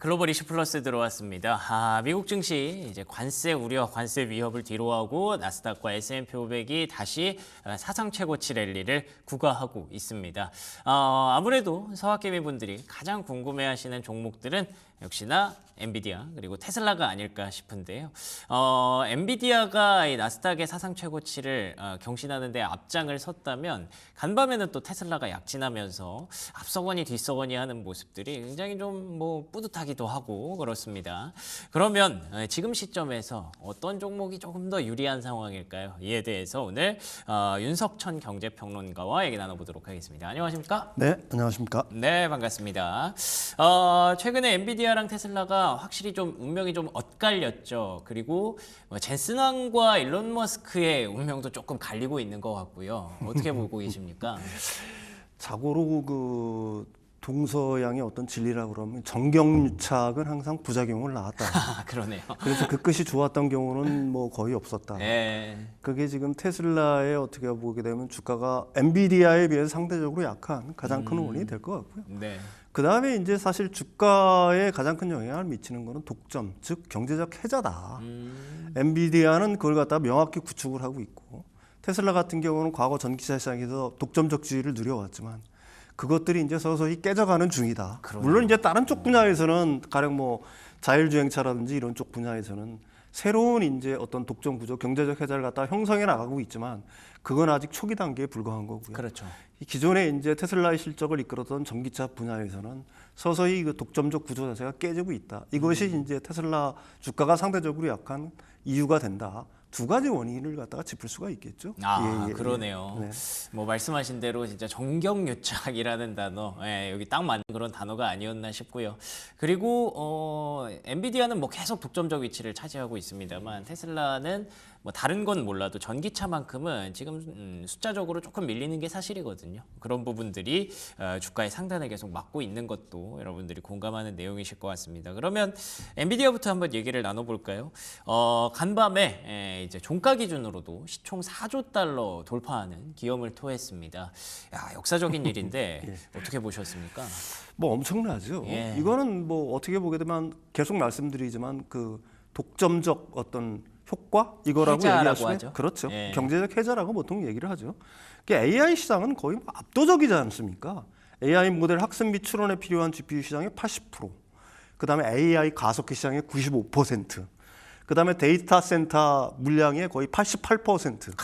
글로벌 이슈 플러스 들어왔습니다. 아, 미국 증시 이제 관세 우려, 관세 위협을 뒤로하고 나스닥과 S&P 500이 다시 어, 사상 최고치 랠리를 구가하고 있습니다. 어, 아무래도 서학개미 분들이 가장 궁금해하시는 종목들은 역시나 엔비디아 그리고 테슬라가 아닐까 싶은데요. 어, 엔비디아가 이 나스닥의 사상 최고치를 어, 경신하는 데 앞장을 섰다면 간밤에는 또 테슬라가 약진하면서 앞서거니 뒤서거니 하는 모습들이 굉장히 좀 뭐 뿌듯하 기도 하고 그렇습니다. 그러면 어, 지금 시점에서 어떤 종목이 조금 더 유리한 상황일까요? 이에 대해서 오늘 어, 윤석천 경제평론가와 얘기 나눠보도록 하겠습니다. 안녕하십니까? 네, 안녕하십니까? 네, 반갑습니다. 어, 최근에 엔비디아랑 테슬라가 확실히 좀 운명이 좀 엇갈렸죠. 그리고 뭐 젠슨왕과 일론 머스크의 운명도 조금 갈리고 있는 것 같고요. 어떻게 보고 계십니까? 자고로 그 동서양의 어떤 진리라고 그러면 정경유착은 항상 부작용을 낳았다. 아, 그러네요. 그래서 그 끝이 좋았던 경우는 뭐 거의 없었다. 네. 그게 지금 테슬라의 어떻게 보게 되면 주가가 엔비디아에 비해서 상대적으로 약한 가장 큰 원인이 될 것 같고요. 네. 그 다음에 이제 사실 주가에 가장 큰 영향을 미치는 거는 독점, 즉 경제적 해자다. 음, 엔비디아는 그걸 갖다 명확히 구축을 하고 있고 테슬라 같은 경우는 과거 전기차 시장에서 독점적 지위를 누려왔지만 그것들이 이제 서서히 깨져가는 중이다. 그러네요. 물론 이제 다른 쪽 분야에서는 가령 뭐 자율주행차라든지 이런 쪽 분야에서는 새로운 이제 어떤 독점 구조, 경제적 해자를 갖다 형성해 나가고 있지만 그건 아직 초기 단계에 불과한 거고요. 그렇죠. 이 기존에 이제 테슬라의 실적을 이끌었던 전기차 분야에서는 서서히 그 독점적 구조 자체가 깨지고 있다. 이것이 음. 이제 테슬라 주가가 상대적으로 약한 이유가 된다. 두 가지 원인을 갖다가 짚을 수가 있겠죠. 아, 예, 예, 예. 그러네요. 네. 뭐 말씀하신 대로 진짜 정경유착이라는 단어, 예, 여기 딱 맞는 그런 단어가 아니었나 싶고요. 그리고 어, 엔비디아는 뭐 계속 독점적 위치를 차지하고 있습니다만 테슬라는 뭐 다른 건 몰라도 전기차만큼은 지금 음, 숫자적으로 조금 밀리는 게 사실이거든요. 그런 부분들이 어, 주가의 상단을 계속 막고 있는 것도 여러분들이 공감하는 내용이실 것 같습니다. 그러면 엔비디아부터 한번 얘기를 나눠볼까요? 어, 간밤에 에, 이제 종가 기준으로도 시총 4조 달러 돌파하는 기염을 토했습니다. 야, 역사적인 일인데 어떻게 보셨습니까? 뭐 엄청나죠. 예. 이거는 뭐 어떻게 보게 되면 계속 말씀드리지만 그 독점적 어떤 효과 이거라고 수 하죠. 그렇죠. 예. 경제적 해자라고 보통 얘기를 하죠. 그 AI 시장은 거의 뭐 압도적이지 않습니까? AI 모델 학습 및 추론에 필요한 GPU 시장의 80%, 그 다음에 AI 가속기 시장의 95%, 그 다음에 데이터 센터 물량의 거의 88%.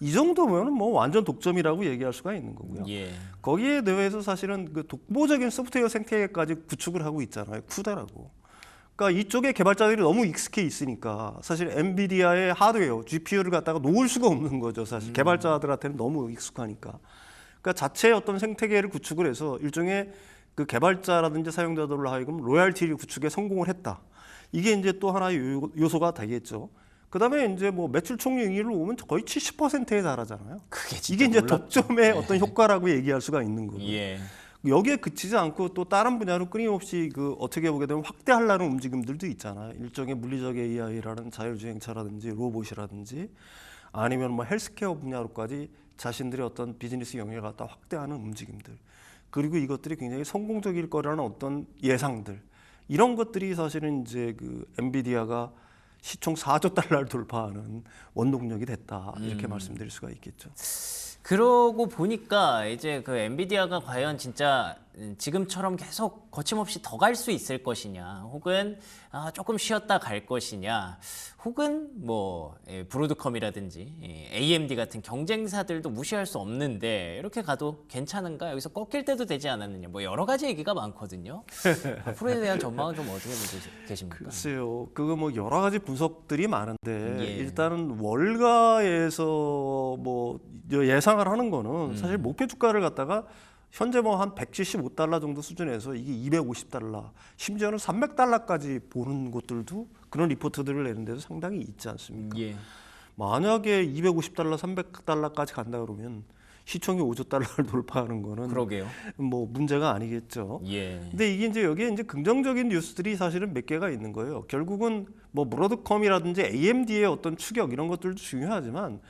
이 정도면 뭐 완전 독점이라고 얘기할 수가 있는 거고요. 예. 거기에 대해서 사실은 그 독보적인 소프트웨어 생태계까지 구축을 하고 있잖아요. 쿠다라고. 그러니까 이쪽에 개발자들이 너무 익숙해 있으니까 사실 엔비디아의 하드웨어, GPU를 갖다가 놓을 수가 없는 거죠. 사실 개발자들한테는 너무 익숙하니까. 그러니까 자체 어떤 생태계를 구축을 해서 일종의 그 개발자라든지 사용자들로 하여금 로얄티를 구축에 성공을 했다. 이게 이제 또 하나의 요- 요소가 되겠죠. 그다음에 이제 뭐 매출 총익률을 보면 거의 70%에 달하잖아요. 그게 진짜 이게 이제. 독점의 어떤 효과라고 얘기할 수가 있는. 예. 여기에 그치지 않고 또 다른 분야로 끊임없이 그 어떻게 보게 되면 확대하려는 움직임들도 있잖아요. 일종의 물리적 AI라는 자율주행차라든지 로봇이라든지 아니면 뭐 헬스케어 분야로까지 자신들의 어떤 비즈니스 영역을 갖다 확대하는 움직임들. 그리고 이것들이 굉장히 성공적일 거라는 어떤 예상들. 이런 것들이 사실은 이제 그 엔비디아가 시총 4조 달러를 돌파하는 원동력이 됐다. 이렇게 말씀드릴 수가 있겠죠. 그러고 보니까 이제 그 엔비디아가 과연 진짜 지금처럼 계속 거침없이 더 갈 수 있을 것이냐, 혹은 아, 조금 쉬었다 갈 것이냐, 혹은 뭐 예, 브로드컴이라든지 예, AMD 같은 경쟁사들도 무시할 수 없는데 이렇게 가도 괜찮은가? 여기서 꺾일 때도 되지 않았느냐? 뭐 여러 가지 얘기가 많거든요. 앞으로에 대한 전망은 좀 어떻게 보고 계십니까? 글쎄요, 그거 뭐 여러 가지 분석들이 많은데 예. 일단은 월가에서 뭐 예상을 하는 거는 사실 목표 주가를 갖다가 현재 뭐 한 175달러 정도 수준에서 이게 250달러, 심지어는 300달러까지 보는 곳들도 그런 리포트들을 내는 데도 상당히 있지 않습니까? 예. 만약에 250달러, 300달러까지 간다 그러면 시총이 5조 달러를 돌파하는 거는 그러게요. 뭐 문제가 아니겠죠. 예. 근데 이게 이제 여기에 이제 긍정적인 뉴스들이 사실은 몇 개가 있는 거예요. 결국은 뭐 브로드컴이라든지 AMD의 어떤 추격 이런 것들도 중요하지만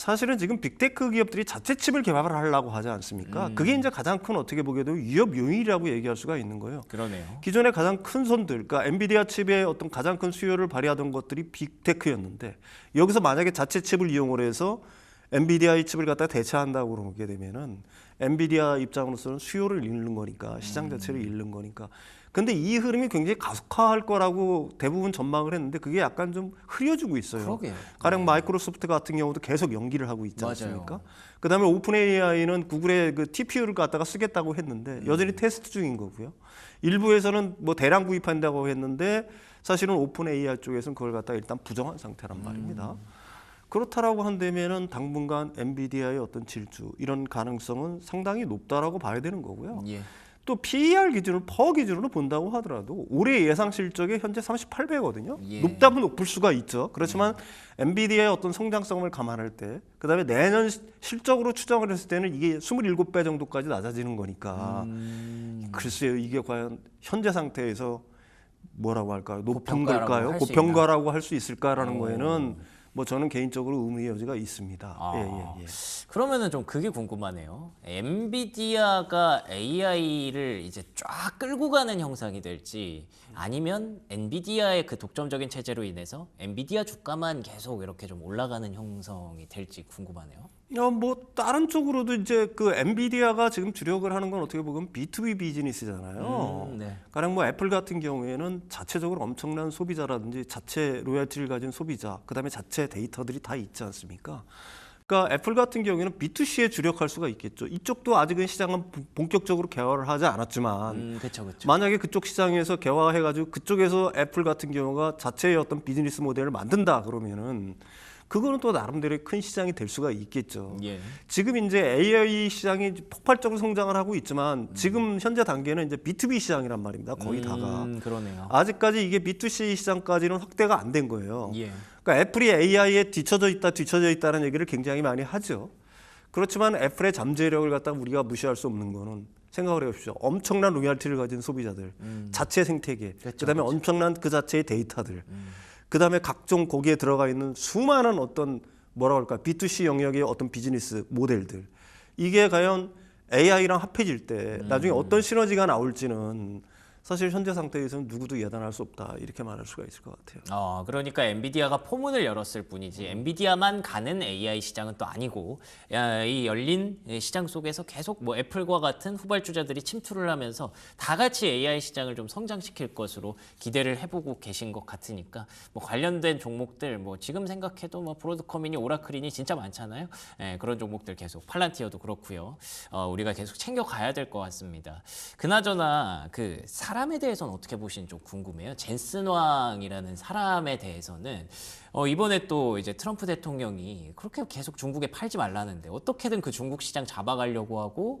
사실은 지금 빅테크 기업들이 자체 칩을 개발을 하려고 하지 않습니까? 그게 이제 가장 큰 어떻게 보게 되면 위협 요인이라고 얘기할 수가 있는 거예요. 그러네요. 기존의 가장 큰 손들, 그러니까 엔비디아 칩의 어떤 가장 큰 수요를 발휘하던 것들이 빅테크였는데 여기서 만약에 자체 칩을 이용을 해서 엔비디아의 칩을 갖다 대체한다고 그러게 되면은 엔비디아 입장으로서는 수요를 잃는 거니까 시장 음. 자체를 잃는 거니까. 근데 이 흐름이 굉장히 가속화할 거라고 대부분 전망을 했는데 그게 약간 좀 흐려지고 있어요. 그러게요. 가령 마이크로소프트 같은 경우도 계속 연기를 하고 있지 맞아요. 않습니까? 그다음에 오픈 AI는 구글의 그 TPU를 갖다가 쓰겠다고 했는데 여전히 테스트 중인 거고요. 일부에서는 뭐 대량 구입한다고 했는데 사실은 오픈 AI 쪽에서는 그걸 갖다가 일단 부정한 상태란 말입니다. 그렇다라고 한다면은 당분간 엔비디아의 어떤 질주 이런 가능성은 상당히 높다라고 봐야 되는 거고요. 예. 또 PER 기준으로 퍼 기준으로 본다고 하더라도 올해 예상 실적이 현재 38배거든요. 예. 높다면 높을 수가 있죠. 그렇지만 엔비디아의 어떤 성장성을 감안할 때, 그다음에 내년 시- 실적으로 추정을 했을 때는 이게 27배 정도까지 낮아지는 거니까 음. 글쎄요 이게 과연 현재 상태에서 뭐라고 할까요? 높은 고평가라고 걸까요? 고평가라고 할 수 있을까라는 오. 거에는 뭐 저는 개인적으로 의문의 여지가 있습니다. 아. 예, 예, 예. 그러면은 좀 그게 궁금하네요. 엔비디아가 AI를 이제 쫙 끌고 가는 형상이 될지 아니면 엔비디아의 그 독점적인 체제로 인해서 엔비디아 주가만 계속 이렇게 좀 올라가는 형성이 될지 궁금하네요. 어, 뭐 다른 쪽으로도 이제 그 엔비디아가 지금 주력을 하는 건 어떻게 보면 B2B 비즈니스잖아요. 음, 네. 가령 뭐 애플 같은 경우에는 자체적으로 엄청난 소비자라든지 자체 로열티를 가진 소비자, 그다음에 자체 데이터들이 다 있지 않습니까? 그러니까 애플 같은 경우에는 B2C에 주력할 수가 있겠죠. 이쪽도 아직은 시장은 부- 본격적으로 개화를 하지 않았지만 음, 그렇죠, 그렇죠. 만약에 그쪽 시장에서 개화해가지고 그쪽에서 애플 같은 경우가 자체의 어떤 비즈니스 모델을 만든다 그러면은 그거는 또 나름대로의 큰 시장이 될 수가 있겠죠. 예. 지금 이제 AI 시장이 폭발적으로 성장을 하고 있지만 지금 현재 단계는 이제 B2B 시장이란 말입니다. 거의 다가. 음, 그러네요. 아직까지 이게 B2C 시장까지는 확대가 안 된 거예요. 예. 그러니까 애플이 AI에 뒤쳐져 있다, 뒤쳐져 있다는 얘기를 굉장히 많이 하죠. 그렇지만 애플의 잠재력을 갖다가 우리가 무시할 수 없는 거는 생각을 해보십시오. 엄청난 로열티를 가진 소비자들, 자체 생태계, 음. 그렇죠, 음. 그다음에 엄청난 그 자체의 데이터들, 그 다음에 각종 거기에 들어가 있는 수많은 어떤 뭐라 그럴까 B2C 영역의 어떤 비즈니스 모델들 이게 과연 AI랑 합해질 때 음. 나중에 어떤 시너지가 나올지는 사실 현재 상태에서는 누구도 예단할 수 없다 이렇게 말할 수가 있을 것 같아요. 어, 그러니까 엔비디아가 포문을 열었을 뿐이지 엔비디아만 가는 AI 시장은 또 아니고 야, 이 열린 시장 속에서 계속 뭐 애플과 같은 후발주자들이 침투를 하면서 다 같이 AI 시장을 좀 성장시킬 것으로 기대를 해보고 계신 것 같으니까 뭐 관련된 종목들 뭐 지금 생각해도 뭐 브로드컴이니 오라클이니 진짜 많잖아요. 예, 그런 종목들 계속 팔란티어도 그렇고요. 어, 우리가 계속 챙겨가야 될 것 같습니다. 그나저나 그 사람 에 대해서는 어떻게 보시는지 좀 궁금해요. 젠슨 왕이라는 사람에 대해서는 어, 이번에 또 이제 트럼프 대통령이 그렇게 계속 중국에 팔지 말라는데 어떻게든 그 중국 시장 잡아가려고 하고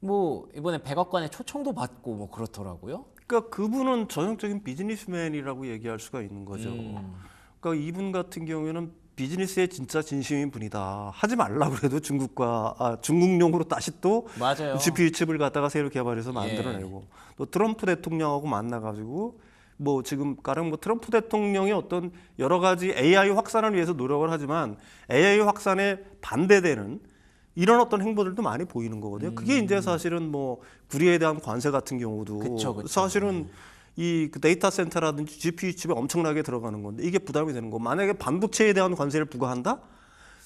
뭐 이번에 백악관에 초청도 받고 뭐 그렇더라고요. 그러니까 그분은 전형적인 비즈니스맨이라고 얘기할 수가 있는 거죠. 음. 그러니까 이분 같은 경우에는 비즈니스에 진짜 진심인 분이다. 하지 말라 그래도 중국과 아, 중국용으로 다시 또 맞아요. GPU 칩을 갖다가 새로 개발해서 만들어내고 또 트럼프 대통령하고 만나가지고 뭐 지금 가령 뭐 트럼프 대통령이 어떤 여러 가지 AI 확산을 위해서 노력을 하지만 AI 확산에 반대되는 이런 어떤 행보들도 많이 보이는 거거든요. 그게 이제 사실은 뭐 구리에 대한 관세 같은 경우도 음. 그쵸, 그쵸. 사실은 이그 데이터 센터라든지 GPU 칩에 엄청나게 들어가는 건데 이게 부담이 되는 거. 만약에 반도체에 대한 관세를 부과한다?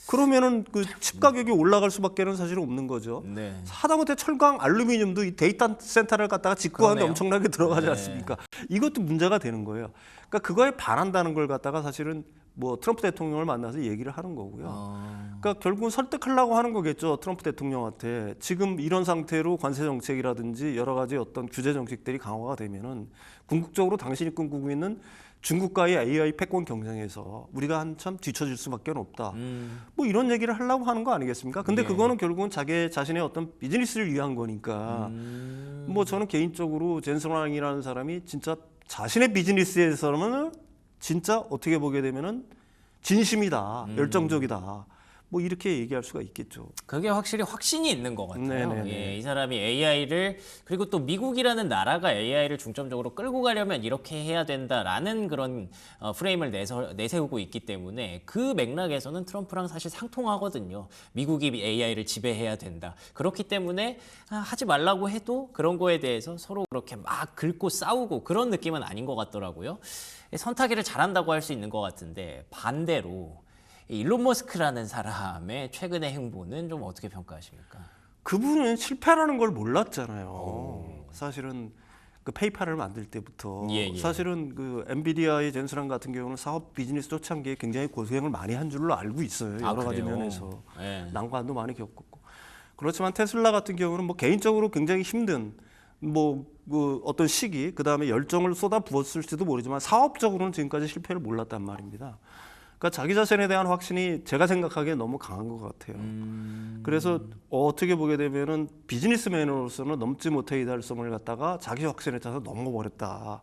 그러면은 그 칩 가격이 올라갈 수밖에는 사실 없는 거죠. 네. 하다못해 철강, 알루미늄도 이 데이터 센터를 갖다가 짓고 하는데 그러네요. 엄청나게 들어가지 네. 않습니까? 이것도 문제가 되는 거예요. 그러니까 그거에 반한다는 걸 갖다가 사실은 뭐 트럼프 대통령을 만나서 얘기를 하는 거고요. 어, 그러니까 결국은 설득하려고 하는 거겠죠. 트럼프 대통령한테 지금 이런 상태로 관세 정책이라든지 여러 가지 어떤 규제 정책들이 강화가 되면은 궁극적으로 당신이 꿈꾸고 있는 중국과의 AI 패권 경쟁에서 우리가 한참 뒤처질 수밖에 없다. 음, 뭐 이런 얘기를 하려고 하는 거 아니겠습니까? 근데 예. 그거는 결국은 자기 자신의 어떤 비즈니스를 위한 거니까 음, 뭐 저는 개인적으로 젠슨왕이라는 사람이 진짜 자신의 비즈니스에서는 진짜 어떻게 보게 되면은 진심이다, 음. 열정적이다. 뭐 이렇게 얘기할 수가 있겠죠. 그게 확실히 확신이 있는 것 같아요. 네네네. 예, 이 사람이 AI를 그리고 또 미국이라는 나라가 AI를 중점적으로 끌고 가려면 이렇게 해야 된다라는 그런 어, 프레임을 내서, 내세우고 있기 때문에 그 맥락에서는 트럼프랑 사실 상통하거든요. 미국이 AI를 지배해야 된다. 그렇기 때문에 아, 하지 말라고 해도 그런 거에 대해서 서로 그렇게 막 긁고 싸우고 그런 느낌은 아닌 것 같더라고요. 선타기를 잘한다고 할 수 있는 것 같은데 반대로 이 일론 머스크라는 사람의 최근의 행보는 좀 어떻게 평가하십니까? 그분은 실패라는 걸 몰랐잖아요. 사실은 그 페이팔을 만들 때부터 예, 예. 사실은 그 엔비디아의 젠스랑 같은 경우는 사업 비즈니스 초창기에 굉장히 고생을 많이 한 줄로 알고 있어요. 아, 여러 가지? 면에서 예. 난관도 많이 겪었고 그렇지만 테슬라 같은 경우는 뭐 개인적으로 굉장히 힘든 뭐그 어떤 시기 그 다음에 열정을 쏟아 부었을지도 모르지만 사업적으로는 지금까지 실패를 몰랐단 말입니다. 그러니까 자기 자신에 대한 확신이 제가 생각하기에 너무 강한 것 같아요. 그래서 어떻게 보게 되면은 비즈니스맨으로서는 넘지 못해 이달성을 갖다가 자기 확신에 차서 넘어버렸다.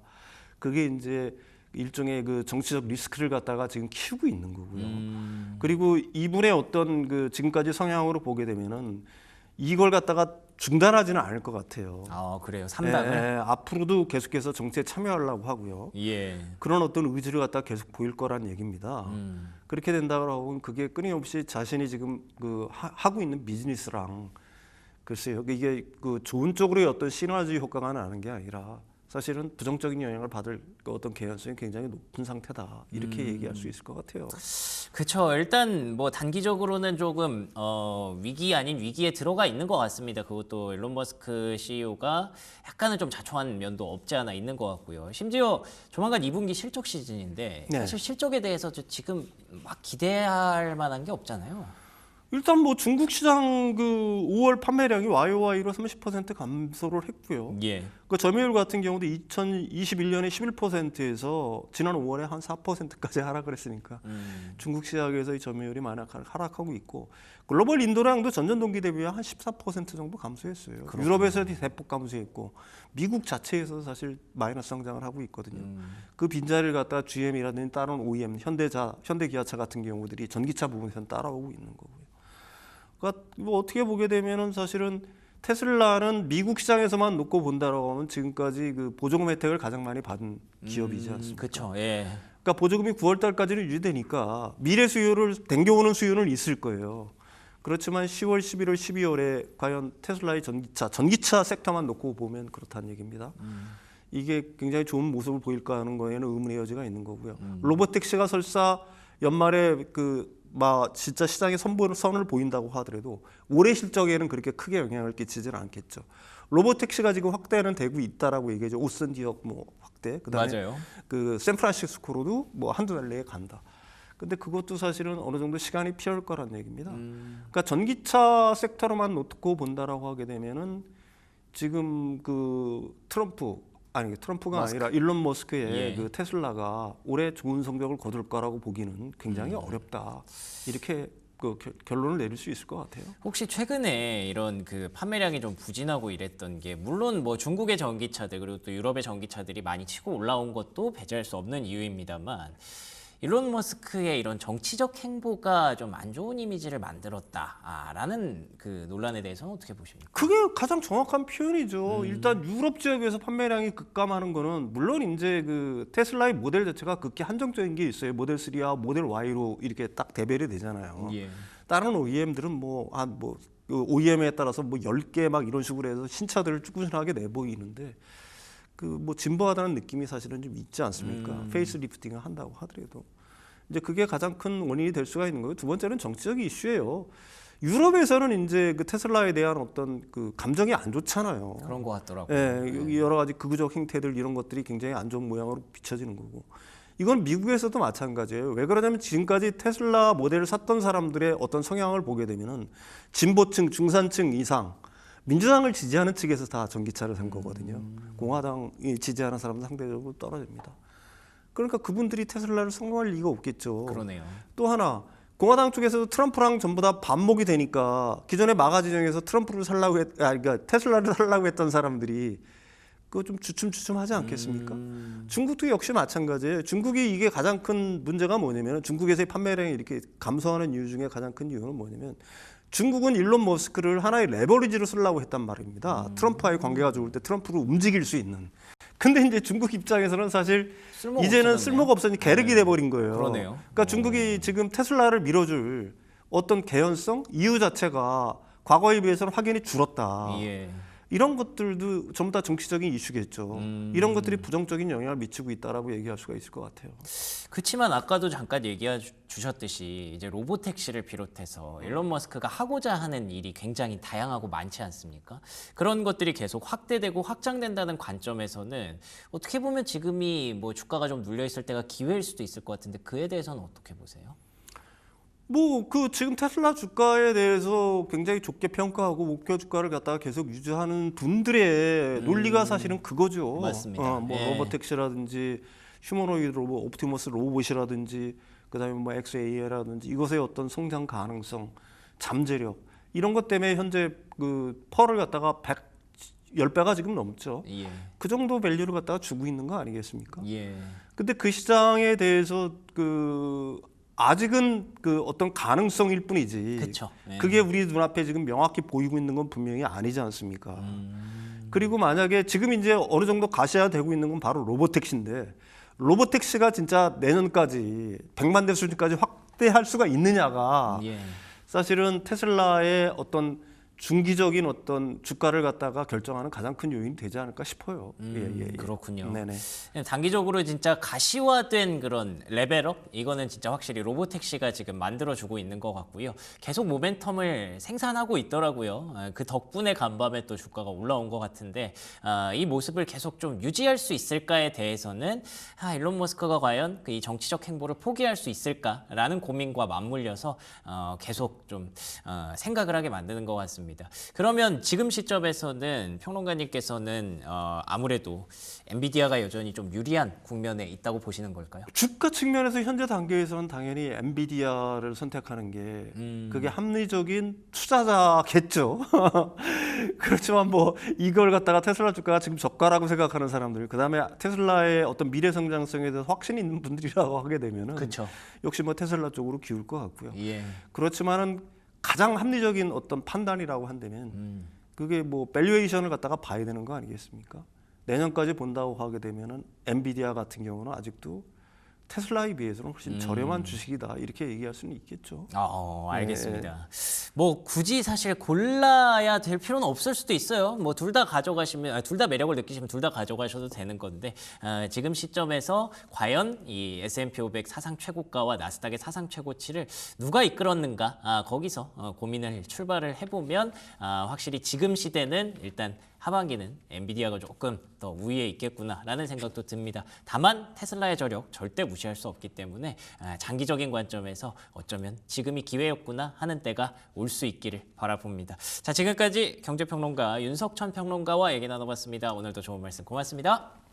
그게 이제 일종의 그 정치적 리스크를 갖다가 지금 키우고 있는 거고요. 그리고 이분의 어떤 그 지금까지 성향으로 보게 되면은 이걸 갖다가 중단하지는 않을 것 같아요. 아 그래요. 예, 3당을 예, 앞으로도 계속해서 정치에 참여하려고 하고요. 예. 그런 어떤 의지를 갖다 계속 보일 거란 얘기입니다. 음. 그렇게 된다고 하면 그게 끊임없이 자신이 지금 그 하- 하고 있는 비즈니스랑 글쎄요 이게 그 좋은 쪽으로의 어떤 시너지 효과가 나는 게 아니라 사실은 부정적인 영향을 받을 그 어떤 개연성이 굉장히 높은 상태다 이렇게 얘기할 수 있을 것 같아요. 그렇죠. 일단 뭐 단기적으로는 조금 어, 위기 아닌 위기에 들어가 있는 것 같습니다. 그것도 일론 머스크 CEO가 약간은 좀 자초한 면도 없지 않아 있는 것 같고요. 심지어 조만간 2분기 실적 시즌인데 네. 사실 실적에 대해서 저 지금 막 기대할 만한 게 없잖아요. 일단 뭐 중국 시장 그 5월 판매량이 YOY로 30% 감소를 했고요. 예. 그 점유율 같은 경우도 2021년에 11%에서 지난 5월에 한 4%까지 하락을 했으니까 음. 중국 시장에서의 점유율이 많이 하락- 하락하고 있고 글로벌 인도량도 전년 동기 대비 한 14% 정도 감소했어요. 유럽에서 대폭 감소했고 미국 자체에서 사실 마이너스 성장을 하고 있거든요. 그 빈자리를 갖다 GM이라든지 다른 OEM, 현대자, 현대기아차 같은 경우들이 전기차 부분에서는 따라오고 있는 거고요. 그러니까 뭐 어떻게 보게 되면은 사실은 테슬라는 미국 시장에서만 놓고 본다라고 하면 지금까지 그 보조금 혜택을 가장 많이 받은 기업이지 않습니까? 그렇죠. 예. 그러니까 보조금이 9월 달까지는 유지되니까 미래 수요를 땡겨오는 수요는 있을 거예요. 그렇지만 10월, 11월, 12월에 과연 테슬라의 전기차, 전기차 섹터만 놓고 보면 그렇다는 얘기입니다. 이게 굉장히 좋은 모습을 보일까 하는 거에는 의문의 여지가 있는 거고요. 로보택시가 설사 연말에 그 막 진짜 시장에 선을 보인다고 하더라도 올해 실적에는 그렇게 크게 영향을 끼치지는 않겠죠. 로보택시가 지금 확대는 되고 있다라고 얘기하죠. 오슨 지역 뭐 확대, 그다음에 맞아요. 그 샌프란시스코로도 뭐 한두 달 내에 간다. 근데 그것도 사실은 어느 정도 시간이 필요할 거란 얘기입니다. 그러니까 전기차 섹터로만 놓고 본다라고 하게 되면은 지금 그 트럼프 아니 트럼프가 아니라 일론 머스크의 예. 그 테슬라가 올해 좋은 성적을 거둘 거라고 보기는 굉장히 어렵다. 이렇게 그 결- 결론을 내릴 수 있을 것 같아요. 혹시 최근에 이런 그 판매량이 좀 부진하고 이랬던 게 물론 뭐 중국의 전기차들 그리고 또 유럽의 전기차들이 많이 치고 올라온 것도 배제할 수 없는 이유입니다만 일론 머스크의 이런 정치적 행보가 좀 안 좋은 이미지를 만들었다라는 그 논란에 대해서는 어떻게 보십니까? 그게 가장 정확한 표현이죠. 일단 유럽 지역에서 판매량이 급감하는 거는 물론 이제 그 테슬라의 모델 자체가 극히 한정적인 게 있어요. 모델 3와 모델 Y로 이렇게 딱 대별이 되잖아요. 예. 다른 OEM들은 뭐 한뭐 그 OEM에 따라서 뭐 10개 막 이런 식으로 해서 신차들을 꾸준하게 내보이는데 그 뭐 진보하다는 느낌이 사실은 좀 있지 않습니까? 페이스 리프팅을 한다고 하더라도 이제 그게 가장 큰 원인이 될 수가 있는 거예요. 두 번째는 정치적 이슈예요. 유럽에서는 이제 그 테슬라에 대한 어떤 그 감정이 안 좋잖아요. 그런 것 같더라고요. 예, 여기 여러 가지 극우적 행태들 이런 것들이 굉장히 안 좋은 모양으로 비춰지는 거고. 이건 미국에서도 마찬가지예요. 왜 그러냐면 지금까지 테슬라 모델을 샀던 사람들의 어떤 성향을 보게 되면은 진보층, 중산층 이상 민주당을 지지하는 측에서 다 전기차를 산 거거든요. 공화당이 지지하는 사람은 상대적으로 떨어집니다. 그러니까 그분들이 테슬라를 선호할 리가 없겠죠. 그러네요. 또 하나 공화당 쪽에서도 트럼프랑 전부 다 반목이 되니까 기존의 마가 지정에서 트럼프를 살라고 했, 아 그러니까 테슬라를 살라고 했던 사람들이 그거 좀 주춤주춤하지 않겠습니까? 음. 중국도 역시 마찬가지예요. 중국이 이게 가장 큰 문제가 뭐냐면 중국에서의 판매량이 이렇게 감소하는 이유 중에 가장 큰 이유는 뭐냐면 중국은 일론 머스크를 하나의 레버리지로 쓰려고 했단 말입니다. 음. 트럼프와의 관계가 좋을 때 트럼프를 움직일 수 있는. 근데 이제 중국 입장에서는 사실 쓸모가 이제는 없어졌네요. 쓸모가 없으니 계륵이 돼 버린 거예요. 그러네요. 그러니까 중국이 지금 테슬라를 밀어줄 어떤 개연성 이유 자체가 과거에 비해서는 확연히 줄었다. 예. 이런 것들도 전부 다 정치적인 이슈겠죠. 음. 이런 것들이 부정적인 영향을 미치고 있다라고 얘기할 수가 있을 것 같아요. 그렇지만 아까도 잠깐 얘기해 주- 주셨듯이 이제 로봇 택시를 비롯해서 일론 머스크가 하고자 하는 일이 굉장히 다양하고 많지 않습니까? 그런 것들이 계속 확대되고 확장된다는 관점에서는 어떻게 보면 지금이 뭐 주가가 좀 눌려 있을 때가 기회일 수도 있을 것 같은데 그에 대해서는 어떻게 보세요? 뭐 그 지금 테슬라 주가에 대해서 굉장히 좋게 평가하고 목표 주가를 갖다가 계속 유지하는 분들의 논리가 사실은 그거죠. 음. 맞습니다. 어, 뭐 예. 로보택시라든지 휴머노이드 로봇, 옵티머스 로봇이라든지 그다음에 뭐 XAI라든지 이것의 어떤 성장 가능성, 잠재력 이런 것 때문에 현재 그 펄을 갖다가 100 10배가 지금 넘죠. 예. 그 정도 밸류를 갖다가 주고 있는 거 아니겠습니까? 예. 근데 그 시장에 대해서 그 아직은 그 어떤 가능성일 뿐이지. 그쵸. 네. 그게 우리 눈앞에 지금 명확히 보이고 있는 건 분명히 아니지 않습니까? 음. 그리고 만약에 지금 이제 어느 정도 가시화되고 있는 건 바로 로보택시인데 로보택시가 진짜 내년까지 100만 대 수준까지 확대할 수가 있느냐가 예. 사실은 테슬라의 어떤 중기적인 어떤 주가를 갖다가 결정하는 가장 큰 요인이 되지 않을까 싶어요. 음, 예, 예, 예. 그렇군요. 네네. 단기적으로 진짜 가시화된 그런 레벨업 이거는 진짜 확실히 로보택시가 지금 만들어주고 있는 것 같고요. 계속 모멘텀을 생산하고 있더라고요. 아, 그 덕분에 간밤에 또 주가가 올라온 것 같은데 아, 이 모습을 계속 좀 유지할 수 있을까에 대해서는 아, 일론 머스크가 과연 그 이 정치적 행보를 포기할 수 있을까라는 고민과 맞물려서 어, 계속 좀 어, 생각을 하게 만드는 것 같습니다. 그러면 지금 시점에서는 평론가님께서는 어, 아무래도 엔비디아가 여전히 좀 유리한 국면에 있다고 보시는 걸까요? 주가 측면에서 현재 단계에서는 당연히 엔비디아를 선택하는 게 음. 그게 합리적인 투자자겠죠. 그렇지만 뭐 이걸 갖다가 테슬라 주가가 지금 저가라고 생각하는 사람들, 그 다음에 테슬라의 어떤 미래 성장성에 대해서 확신이 있는 분들이라고 하게 되면은 그렇죠. 역시 뭐 테슬라 쪽으로 기울 것 같고요. 예. 그렇지만은 가장 합리적인 어떤 판단이라고 한다면 음. 그게 뭐 밸류에이션을 갖다가 봐야 되는 거 아니겠습니까? 내년까지 본다고 하게 되면은 엔비디아 같은 경우는 아직도 테슬라에 비해서는 훨씬 음. 저렴한 주식이다 이렇게 얘기할 수는 있겠죠. 아, 어, 알겠습니다. 네. 뭐 굳이 사실 골라야 될 필요는 없을 수도 있어요. 뭐 둘 다 가져가시면 둘 다 매력을 느끼시면 둘 다 가져가셔도 되는 건데 아, 지금 시점에서 과연 이 S&P 500 사상 최고가와 나스닥의 사상 최고치를 누가 이끌었는가 아, 거기서 어, 고민을 출발을 해보면 아, 확실히 지금 시대는 일단 하반기는 엔비디아가 조금 더 우위에 있겠구나라는 생각도 듭니다. 다만 테슬라의 저력 절대 무시할 수 없기 때문에 아, 장기적인 관점에서 어쩌면 지금이 기회였구나 하는 때가 올 수 있기를 바라봅니다. 자 지금까지 경제평론가 윤석천 평론가와 얘기 나눠봤습니다. 오늘도 좋은 말씀 고맙습니다.